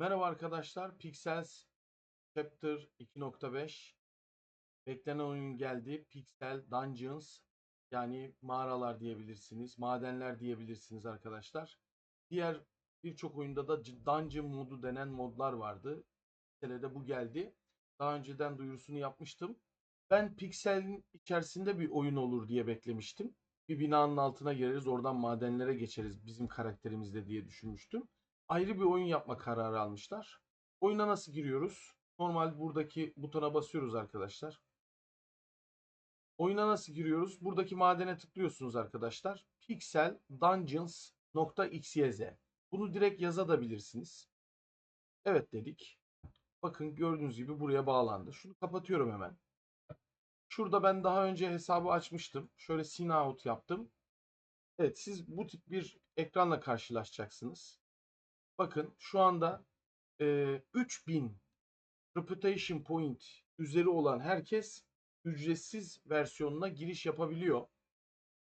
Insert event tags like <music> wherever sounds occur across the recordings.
Merhaba arkadaşlar. Pixels Chapter 2.5 beklenen oyun geldi. Pixel Dungeons yani mağaralar diyebilirsiniz, madenler diyebilirsiniz arkadaşlar. Diğer birçok oyunda da Dungeon modu denen modlar vardı. Pixel'e bu geldi. Daha önceden duyurusunu yapmıştım. Ben Pixel'in içerisinde bir oyun olur diye beklemiştim. Bir binanın altına gireriz, oradan madenlere geçeriz bizim karakterimizle diye düşünmüştüm ayrı bir oyun yapma kararı almışlar. Oyuna nasıl giriyoruz? Normal buradaki butona basıyoruz arkadaşlar. Oyuna nasıl giriyoruz? Buradaki madene tıklıyorsunuz arkadaşlar. Pixel Dungeons.xyz. Bunu direkt yazabilirsiniz. Evet dedik. Bakın gördüğünüz gibi buraya bağlandı. Şunu kapatıyorum hemen. Şurada ben daha önce hesabı açmıştım. Şöyle sign out yaptım. Evet siz bu tip bir ekranla karşılaşacaksınız. Bakın şu anda e, 3000 reputation point üzeri olan herkes ücretsiz versiyonuna giriş yapabiliyor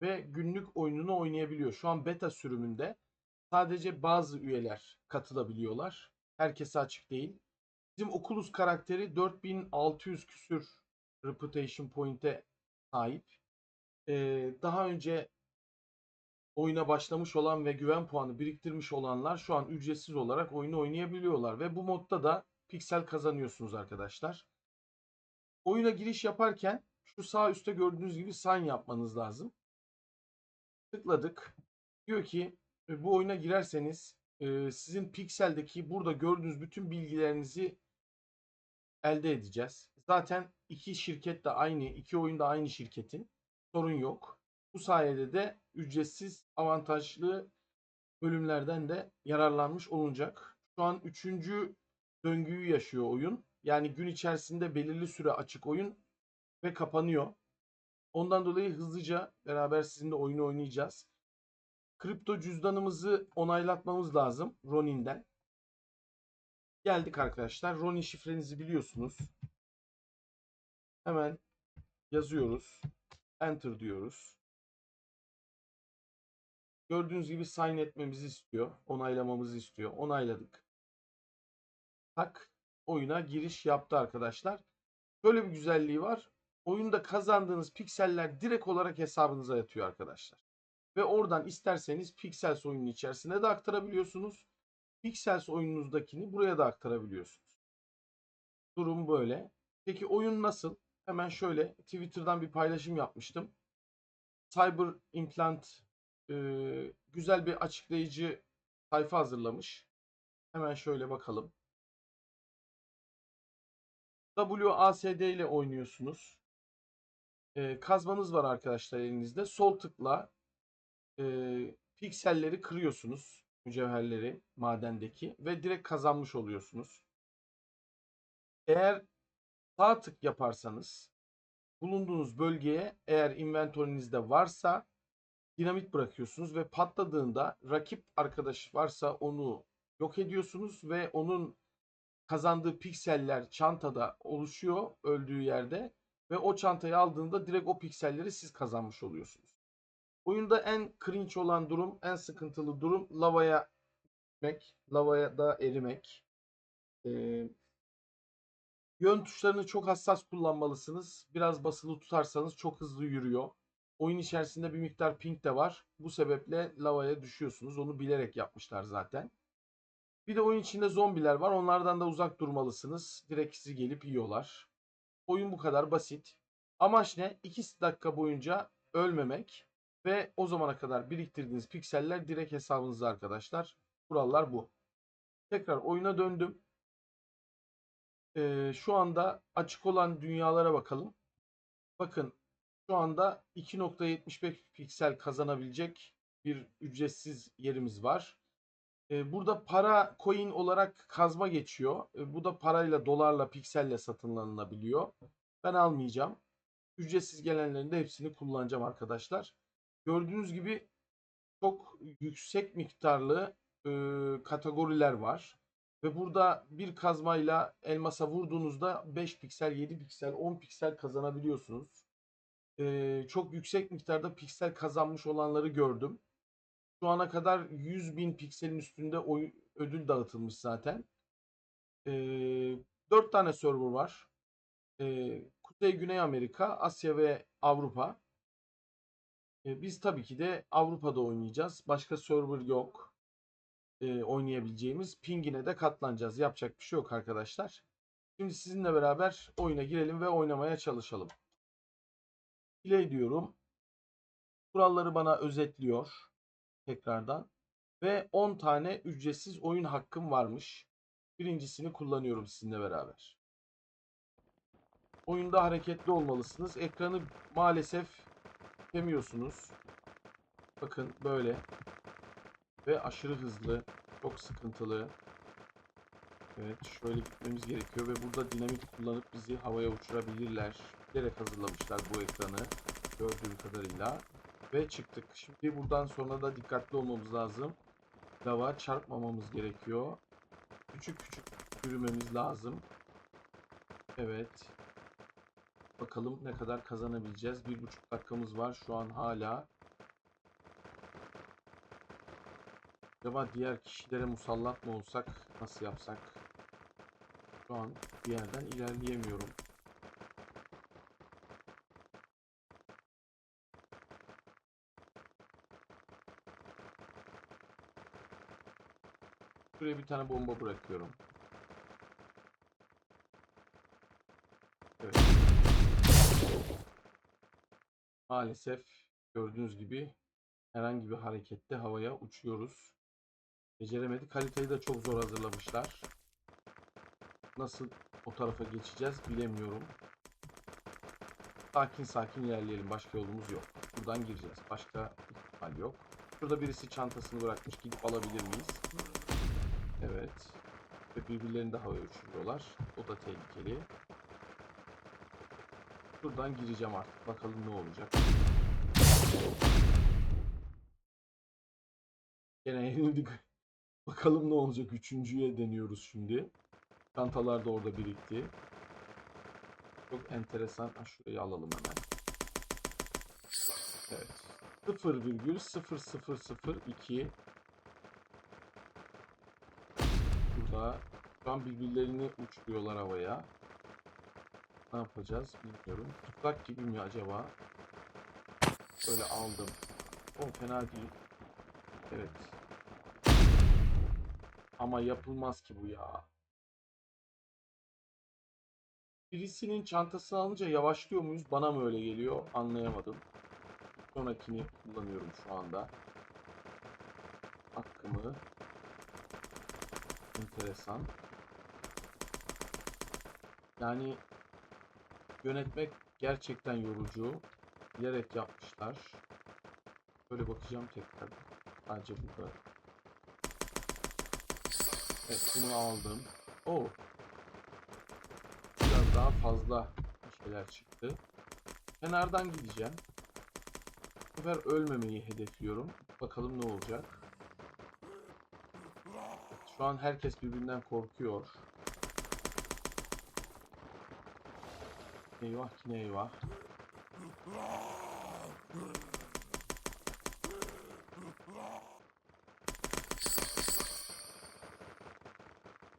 ve günlük oyununu oynayabiliyor. Şu an beta sürümünde sadece bazı üyeler katılabiliyorlar. Herkese açık değil. Bizim Oculus karakteri 4600 küsür reputation point'e sahip. Ee, daha önce oyuna başlamış olan ve güven puanı biriktirmiş olanlar şu an ücretsiz olarak oyunu oynayabiliyorlar ve bu modda da piksel kazanıyorsunuz arkadaşlar. Oyuna giriş yaparken şu sağ üstte gördüğünüz gibi sign yapmanız lazım. Tıkladık. Diyor ki e, bu oyuna girerseniz e, sizin pikseldeki burada gördüğünüz bütün bilgilerinizi elde edeceğiz. Zaten iki şirket de aynı, iki oyun da aynı şirketin. Sorun yok. Bu sayede de ücretsiz avantajlı bölümlerden de yararlanmış olunacak. Şu an üçüncü döngüyü yaşıyor oyun. Yani gün içerisinde belirli süre açık oyun ve kapanıyor. Ondan dolayı hızlıca beraber sizinle oyunu oynayacağız. Kripto cüzdanımızı onaylatmamız lazım Ronin'den. Geldik arkadaşlar. Ronin şifrenizi biliyorsunuz. Hemen yazıyoruz. Enter diyoruz. Gördüğünüz gibi sign etmemizi istiyor. Onaylamamızı istiyor. Onayladık. Tak oyuna giriş yaptı arkadaşlar. Böyle bir güzelliği var. Oyunda kazandığınız pikseller direkt olarak hesabınıza yatıyor arkadaşlar. Ve oradan isterseniz Pixels oyunun içerisine de aktarabiliyorsunuz. Pixels oyununuzdakini buraya da aktarabiliyorsunuz. Durum böyle. Peki oyun nasıl? Hemen şöyle Twitter'dan bir paylaşım yapmıştım. Cyber Implant e, güzel bir açıklayıcı sayfa hazırlamış. Hemen şöyle bakalım. WASD ile oynuyorsunuz. E, kazmanız var arkadaşlar elinizde. Sol tıkla e, pikselleri kırıyorsunuz. Mücevherleri madendeki ve direkt kazanmış oluyorsunuz. Eğer sağ tık yaparsanız bulunduğunuz bölgeye eğer inventorinizde varsa dinamit bırakıyorsunuz ve patladığında rakip arkadaş varsa onu yok ediyorsunuz ve onun kazandığı pikseller çantada oluşuyor öldüğü yerde ve o çantayı aldığında direkt o pikselleri siz kazanmış oluyorsunuz. Oyunda en cringe olan durum, en sıkıntılı durum lavaya gitmek, lavaya da erimek. Ee, yön tuşlarını çok hassas kullanmalısınız. Biraz basılı tutarsanız çok hızlı yürüyor. Oyun içerisinde bir miktar ping de var. Bu sebeple lavaya düşüyorsunuz. Onu bilerek yapmışlar zaten. Bir de oyun içinde zombiler var. Onlardan da uzak durmalısınız. Direkt sizi gelip yiyorlar. Oyun bu kadar basit. Amaç ne? 2 dakika boyunca ölmemek ve o zamana kadar biriktirdiğiniz pikseller direkt hesabınızda arkadaşlar. Kurallar bu. Tekrar oyuna döndüm. Ee, şu anda açık olan dünyalara bakalım. Bakın şu anda 2.75 piksel kazanabilecek bir ücretsiz yerimiz var. Ee, burada para coin olarak kazma geçiyor. Ee, bu da parayla, dolarla, pikselle satın alınabiliyor. Ben almayacağım. Ücretsiz gelenlerin de hepsini kullanacağım arkadaşlar. Gördüğünüz gibi çok yüksek miktarlı e, kategoriler var. Ve burada bir kazmayla elmasa vurduğunuzda 5 piksel, 7 piksel, 10 piksel kazanabiliyorsunuz. Ee, çok yüksek miktarda piksel kazanmış olanları gördüm. Şu ana kadar 100 bin pikselin üstünde oy, ödül dağıtılmış zaten. Ee, 4 tane server var. Ee, Kuzey Güney Amerika, Asya ve Avrupa. Ee, biz tabii ki de Avrupa'da oynayacağız. Başka server yok. Ee, oynayabileceğimiz. Pingine de katlanacağız. Yapacak bir şey yok arkadaşlar. Şimdi sizinle beraber oyuna girelim ve oynamaya çalışalım. Play diyorum. Kuralları bana özetliyor tekrardan. Ve 10 tane ücretsiz oyun hakkım varmış. Birincisini kullanıyorum sizinle beraber. Oyunda hareketli olmalısınız. Ekranı maalesef demiyorsunuz. Bakın böyle. Ve aşırı hızlı. Çok sıkıntılı. Evet şöyle gitmemiz gerekiyor ve burada dinamik kullanıp bizi havaya uçurabilirler. Bilerek hazırlamışlar bu ekranı. Gördüğüm kadarıyla. Ve çıktık. Şimdi buradan sonra da dikkatli olmamız lazım. Lava çarpmamamız gerekiyor. Küçük küçük yürümemiz lazım. Evet. Bakalım ne kadar kazanabileceğiz. Bir buçuk dakikamız var şu an hala. Acaba diğer kişilere musallat mı olsak nasıl yapsak? Şu an bir yerden ilerleyemiyorum. Buraya bir tane bomba bırakıyorum. Evet. Maalesef gördüğünüz gibi herhangi bir harekette havaya uçuyoruz. Beceremedik. Haritayı da çok zor hazırlamışlar. Nasıl o tarafa geçeceğiz bilemiyorum. Sakin sakin ilerleyelim. Başka yolumuz yok. Buradan gireceğiz. Başka ihtimal yok. Şurada birisi çantasını bırakmış. Gidip alabilir miyiz? Evet. Ve birbirlerini de havaya uçuruyorlar. O da tehlikeli. Buradan gireceğim artık. Bakalım ne olacak. Gene yenildik. <laughs> Bakalım ne olacak. Üçüncüye deniyoruz şimdi. Çantalar da orada birikti. Çok enteresan. Ha, şurayı alalım hemen. Evet. 0,0002 Burada şu an birbirlerini uçuruyorlar havaya. Ne yapacağız bilmiyorum. Tuzak gibi mi acaba? Böyle aldım. O fena değil. Evet. Ama yapılmaz ki bu ya. Birisinin çantasını alınca yavaşlıyor muyuz? Bana mı öyle geliyor? Anlayamadım. Sonrakini kullanıyorum şu anda. Hakkımı. Enteresan. Yani yönetmek gerçekten yorucu. Bilerek yapmışlar. Böyle bakacağım tekrar. Sadece burada. Evet bunu aldım. Oo. Biraz daha fazla şeyler çıktı. Kenardan gideceğim. Bu sefer ölmemeyi hedefliyorum. Bakalım ne olacak. Şu an herkes birbirinden korkuyor. Eyvah yine eyvah.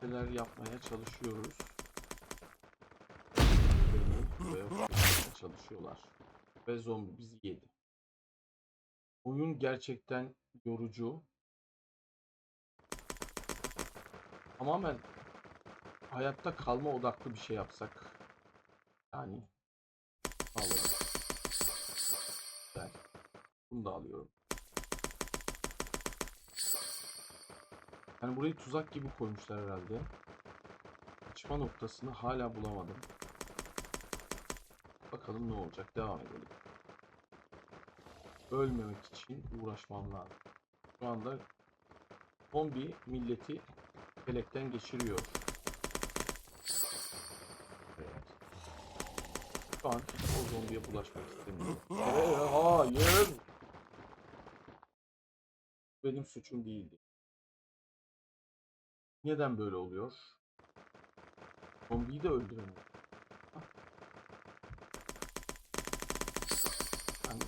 Neler yapmaya çalışıyoruz. Çalışıyorlar. Ve zombi bizi yedi. Oyun gerçekten yorucu. Tamamen hayatta kalma odaklı bir şey yapsak. Yani alalım. Güzel. Bunu da alıyorum. Yani burayı tuzak gibi koymuşlar herhalde. Açma noktasını hala bulamadım. Bakalım ne olacak. Devam edelim. Ölmemek için uğraşmam lazım. Şu anda zombi milleti felekten geçiriyor. Evet. Şu an o zombiye bulaşmak istemiyorum. Ee, hayır. Benim suçum değildi. Neden böyle oluyor? Zombiyi de öldüremiyorum. Hah. Yani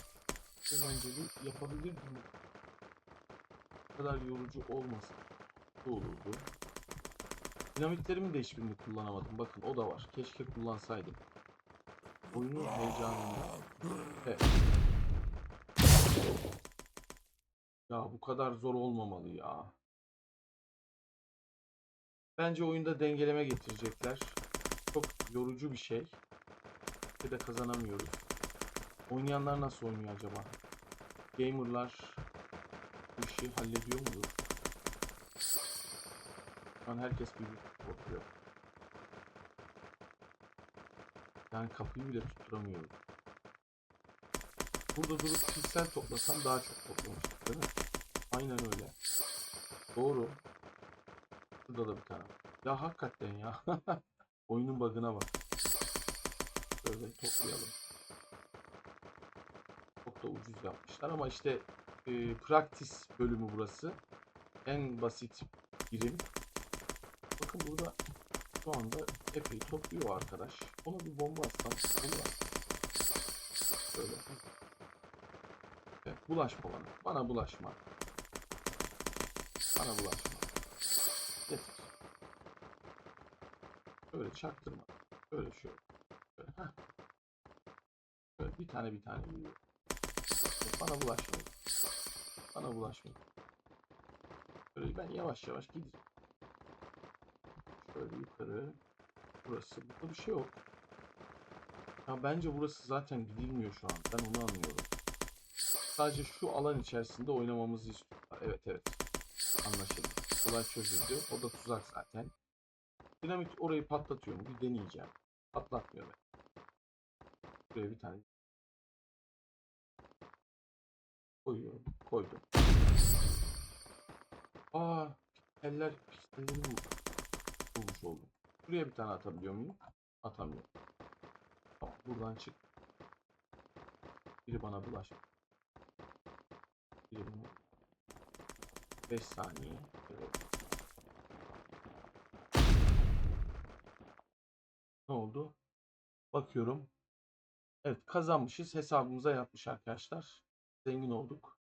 eğlenceli yapabilirdim. Bu kadar yorucu olmasa da olurdu. Dinamitlerimi de hiçbirini kullanamadım. Bakın o da var. Keşke kullansaydım. Oyunun heyecanında. Evet. Ya bu kadar zor olmamalı ya. Bence oyunda dengeleme getirecekler. Çok yorucu bir şey. Bir de kazanamıyoruz. Oynayanlar nasıl oynuyor acaba? Gamerlar bu işi hallediyor mudur? Şu an herkes bir korkuyor. Yani kapıyı bile tutturamıyorum. Burada durup piksel toplasam daha çok toplamıştık değil mi? Aynen öyle. Doğru. Şurada da bir tane. Ya hakikaten ya. <laughs> Oyunun bug'ına bak. Şöyle toplayalım. Çok da ucuz yapmışlar ama işte e, praktis bölümü burası. En basit birim. Bakın burada şu anda epey topluyor arkadaş. Ona bir bomba atsam olur. Şöyle. Evet, bulaşma bana. Bana bulaşma. Bana bulaşma. Getir. Şöyle çaktırma. Şöyle şöyle. Şöyle. Heh. Şöyle bir tane bir tane yiyor. Bana bulaşmayın. Bana bulaşmayın. Böyle ben yavaş yavaş gideceğim. Şöyle yukarı. Burası. Burada bir şey yok. Ya bence burası zaten gidilmiyor şu an. Ben onu anlıyorum. Sadece şu alan içerisinde oynamamızı istiyorlar. Evet evet. Anlaşıldı. Olay çözüldü. O da tuzak zaten. Dinamit orayı patlatıyor mu? Bir deneyeceğim. Patlatmıyor ben. Buraya bir tane koyuyorum. Koydum. Aa, pikseller, pikselleri bulmuş oldum. Buraya bir tane atabiliyor muyum? Atamıyorum. Tamam, buradan çık. Biri bana bulaş. Biri bana. 5 saniye. Evet. Ne oldu? Bakıyorum. Evet kazanmışız. Hesabımıza yatmış arkadaşlar. Zengin olduk.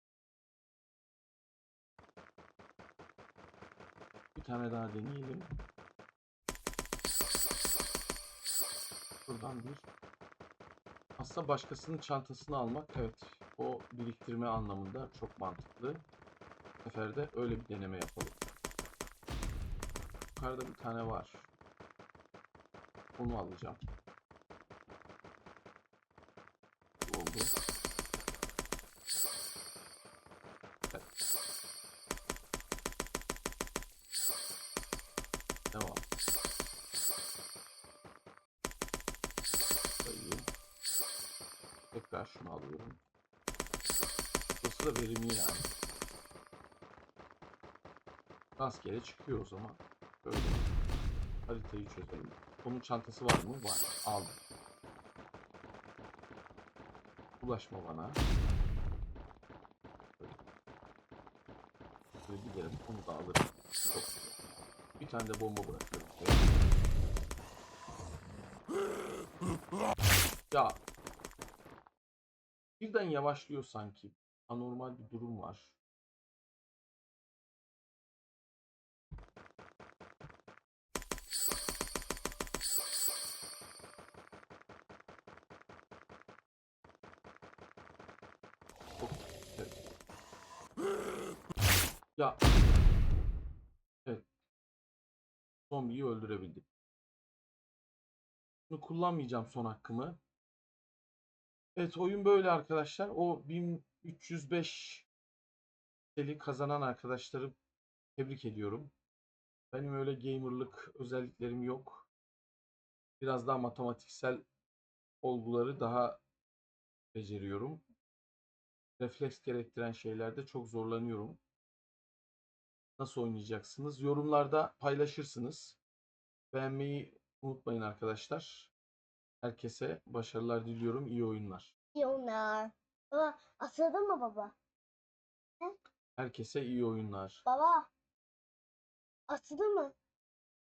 Bir tane daha deneyelim. Buradan bir. Aslında başkasının çantasını almak evet o biriktirme anlamında çok mantıklı. Bu sefer de öyle bir deneme yapalım. Yukarıda bir tane var. Onu alacağım. Oldu. Evet. Devam. Tekrar şunu alıyorum. Burası da verimli yani. Rastgele çıkıyor o zaman. Böyle. Haritayı çözelim. Onun çantası var mı? Var. Aldım. Ulaşma bana. Böyle giderim. Onu da alırım. Çok güzel. Bir tane de bomba bırakıyorum. Ya. Birden yavaşlıyor sanki. Anormal bir durum var. Ya. Evet. Zombiyi öldürebildik. Bunu kullanmayacağım son hakkımı. Evet oyun böyle arkadaşlar. O 1305 eli kazanan arkadaşları tebrik ediyorum. Benim öyle gamerlık özelliklerim yok. Biraz daha matematiksel olguları daha beceriyorum. Refleks gerektiren şeylerde çok zorlanıyorum. Nasıl oynayacaksınız? Yorumlarda paylaşırsınız. Beğenmeyi unutmayın arkadaşlar. Herkese başarılar diliyorum. İyi oyunlar. İyi oyunlar. Baba asıldın mı baba? Herkese iyi oyunlar. Baba asıldın mı?